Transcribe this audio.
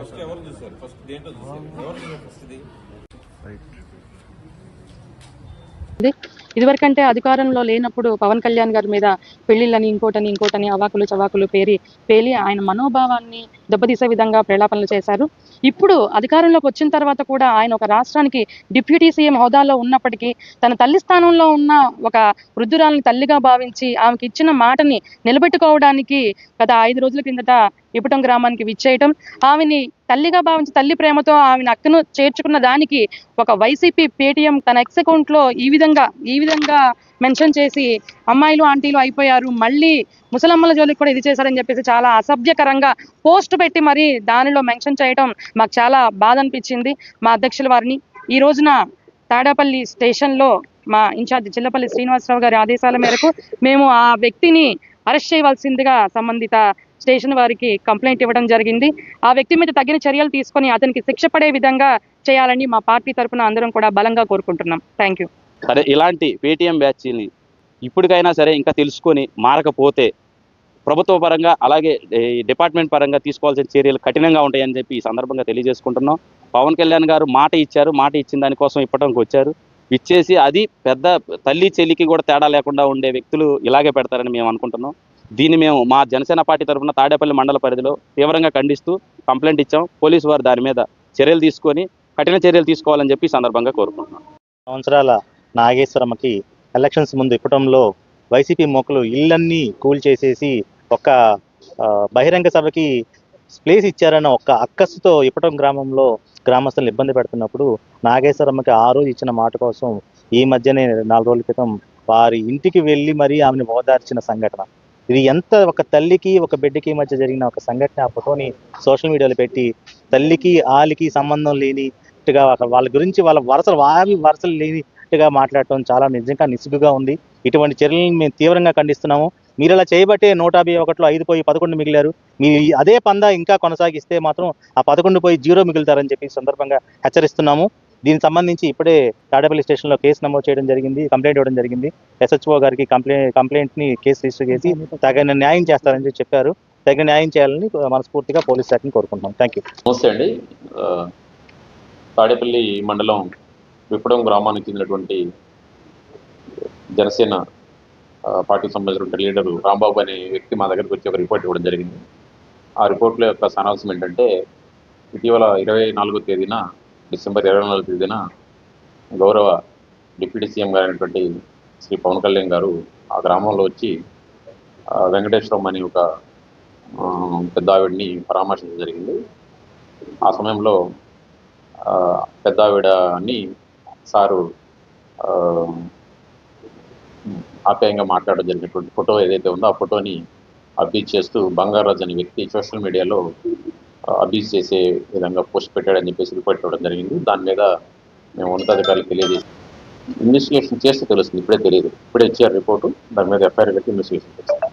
First ఎవరు చూసారు first దేంట్లో చూసారు ఎవరు చూసారు ఫస్ట్ ఇది? ఇదివరకంటే అధికారంలో లేనప్పుడు పవన్ కళ్యాణ్ గారి మీద పెళ్ళిళ్ళని ఇంకోటని ఇంకోటని అవాకులు చవాకులు పేరి పేలి ఆయన మనోభావాన్ని దెబ్బతీసే విధంగా ప్రలాపనలు చేశారు. ఇప్పుడు అధికారంలోకి వచ్చిన తర్వాత కూడా ఆయన ఒక రాష్ట్రానికి డిప్యూటీ సీఎం హోదాలో ఉన్నప్పటికీ తన తల్లి స్థానంలో ఉన్న ఒక వృద్ధురాలని తల్లిగా భావించి ఆమెకి ఇచ్చిన మాటని నిలబెట్టుకోవడానికి గత ఐదు రోజుల కిందట ఇప్పటం గ్రామానికి విచ్చేయటం. ఆమెని తల్లిగా భావించి తల్లి ప్రేమతో ఆమెను అక్కను చేర్చుకున్న దానికి ఒక వైసీపీ పేటీఎం తన ఎక్స్ అకౌంట్లో ఈ విధంగా ఈ విధంగా మెన్షన్ చేసి అమ్మాయిలు ఆంటీలు అయిపోయారు. మళ్ళీ ముసలమ్మల జోలికి కూడా ఇది చేశారని చెప్పేసి చాలా అసభ్యకరంగా పోస్ట్ పెట్టి మరి దానిలో మెన్షన్ చేయడం మాకు చాలా బాధ అనిపించింది. మా అధ్యక్షుల వారిని ఈ రోజున తాడేపల్లి స్టేషన్లో మా ఇన్ఛార్జ్ చిల్లపల్లి శ్రీనివాసరావు గారి ఆదేశాల మేరకు మేము ఆ వ్యక్తిని అరెస్ట్ చేయవలసిందిగా సంబంధిత స్టేషన్ వారికి కంప్లైంట్ ఇవ్వడం జరిగింది. ఆ వ్యక్తి మీద తగిన చర్యలు తీసుకొని అతనికి శిక్ష పడే విధంగా చేయాలని మా పార్టీ తరఫున అందరం కూడా బలంగా కోరుకుంటున్నాం. థ్యాంక్ యూ సరే ఇలాంటి పేటీఎం బ్యాచ్ని ఇప్పటికైనా సరే ఇంకా తెలుసుకొని మారకపోతే ప్రభుత్వ పరంగా అలాగే డిపార్ట్మెంట్ పరంగా తీసుకోవాల్సిన చర్యలు కఠినంగా ఉంటాయని చెప్పి ఈ సందర్భంగా తెలియజేసుకుంటున్నాం. పవన్ కళ్యాణ్ గారు మాట ఇచ్చారు. మాట ఇచ్చిన దానికోసం ఇప్పటికి వచ్చారు. ఇచ్చేసి అది పెద్ద తల్లి చెల్లికి కూడా తేడా లేకుండా ఉండే వ్యక్తులు ఇలాగే పెడతారని మేము అనుకుంటున్నాం. దీన్ని మేము మా జనసేన పార్టీ తరఫున తాడేపల్లి మండల పరిధిలో తీవ్రంగా ఖండిస్తూ కంప్లైంట్ ఇచ్చాం. పోలీసు వారు దాని మీద చర్యలు తీసుకొని కఠిన చర్యలు తీసుకోవాలని చెప్పి సందర్భంగా కోరుకుంటున్నాం. సంవత్సరాల నాగేశ్వరమ్మకి ఎలక్షన్స్ ముందు ఇప్పటంలో వైసీపీ మొక్కలు ఇళ్ళన్నీ కూల్ చేసేసి ఒక బహిరంగ సభకి ప్లేస్ ఇచ్చారన్న ఒక్క అక్కస్సుతో ఇప్పటం గ్రామంలో గ్రామస్తులను ఇబ్బంది పెడుతున్నప్పుడు నాగేశ్వరమ్మకి ఆ రోజు ఇచ్చిన మాట కోసం ఈ మధ్యనే నాలుగు రోజుల క్రితం వారి ఇంటికి వెళ్ళి మరీ ఆమెను ఓదార్చిన సంఘటన. ఇది ఎంత ఒక తల్లికి ఒక బిడ్డకి మధ్య జరిగిన ఒక సంఘటన ఆ ఫోటోని సోషల్ మీడియాలో పెట్టి తల్లికి ఆలికి సంబంధం లేనిట్టుగా వాళ్ళ గురించి వాళ్ళ వరసలు వారి వరసలు లేనిట్టుగా మాట్లాడటం చాలా నిజంగా నిసుగుగా ఉంది. ఇటువంటి చర్యలను మేము తీవ్రంగా ఖండిస్తున్నాము. మీరు అలా చేయబట్టే నూట యాభై ఒకటిలో ఐదు పోయి పదకొండు మిగిలారు. మీ అదే పందా ఇంకా కొనసాగిస్తే మాత్రం ఆ పదకొండు పోయి జీరో మిగులుతారని చెప్పి సందర్భంగా హెచ్చరిస్తున్నాము. దీనికి సంబంధించి ఇప్పుడే తాడేపల్లి స్టేషన్లో కేసు నమోదు చేయడం జరిగింది కంప్లైంట్ ఇవ్వడం జరిగింది. ఎస్హెచ్ఓ గారికి కంప్లైంట్ కంప్లైంట్ని కేసు రిజిస్టర్ చేసి తగిన న్యాయం చేస్తారని చెప్పి చెప్పారు. తగిన న్యాయం చేయాలని మనస్ఫూర్తిగా పోలీస్ శాఖని కోరుకుంటున్నాం. థ్యాంక్ యూ నమస్తే అండి. తాడేపల్లి మండలం విప్పడం గ్రామానికి చెందినటువంటి జనసేన పార్టీకి సంబంధించినటువంటి లీడరు రాంబాబు అనే వ్యక్తి మా దగ్గరికి వచ్చి ఒక రిపోర్ట్ ఇవ్వడం జరిగింది. ఆ రిపోర్ట్లో యొక్క సారాంశం ఏంటంటే ఇటీవల ఇరవై నాలుగో తేదీన డిసెంబర్ ఇరవై నాలుగో తేదీన గౌరవ డిప్యూటీ సీఎం గారైనటువంటి శ్రీ పవన్ కళ్యాణ్ గారు ఆ గ్రామంలో వచ్చి వెంకటేశ్వరం అనే ఒక పెద్ద ఆవిడని పరామర్శించడం జరిగింది. ఆ సమయంలో పెద్ద ఆవిడని సారు ఆప్యాయంగా మాట్లాడడం జరిగినటువంటి ఫోటో ఏదైతే ఉందో ఆ ఫోటోని అబ్బీజ్ చేస్తూ బంగారాజు అనే వ్యక్తి సోషల్ మీడియాలో అబ్బీజ్ చేసే విధంగా పోస్ట్ పెట్టాడని చెప్పేసి రిపోర్ట్ ఇవ్వడం జరిగింది. దాని మీద మేము ఉన్నతాధికారులకు తెలియజేసి ఇన్వెస్టిగేషన్ చేస్తే తెలుస్తుంది. ఇప్పుడే తెలియదు. ఇప్పుడే ఇచ్చారు రిపోర్టు. దాని మీద ఎఫ్ఐఆర్ పెట్టి ఇన్వెస్టిగేషన్ చేస్తాం.